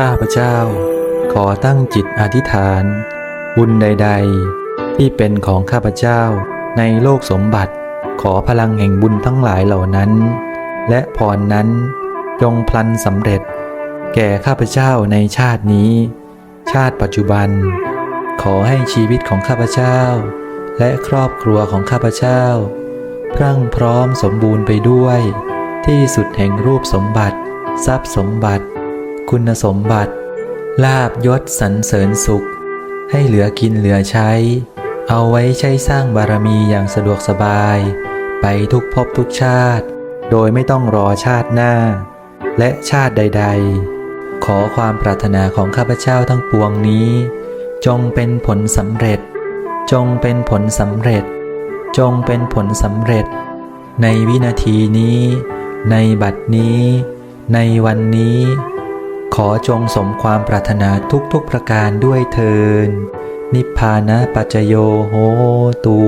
ข้าพเจ้า ขอตั้งจิตอธิษฐาน บุญใด ๆ ที่เป็นของข้าพเจ้าในโลกสมบัติ ขอพลังแห่งบุญทั้งหลายเหล่านั้น และพรนั้นจงพลันสำเร็จ แก่ข้าพเจ้าในชาตินี้ ชาติปัจจุบัน ขอให้ชีวิตของข้าพเจ้า และครอบครัวของข้าพเจ้า พรั่งพร้อมสมบูรณ์ไปด้วย ที่สุดแห่งรูปสมบัติ ทรัพย์สมบัติ คุณสมบัติ ลาบยศสรรเสริญสุข ให้เหลือกินเหลือใช้ เอาไว้ใช้สร้างบารมีอย่างสะดวกสบาย ไปทุกภพทุกชาติ โดยไม่ต้องรอชาติหน้า และชาติใด ๆ ขอความปรารถนาของข้าพเจ้าทั้งปวงนี้ จงเป็นผลสำเร็จ จงเป็นผลสำเร็จ จงเป็นผลสำเร็จ ในวินาทีนี้ ในบัดนี้ ในวันนี้ ขอจงสมความปรารถนาทุกๆประการด้วยเทินนิพพานะปัจจโยโหตู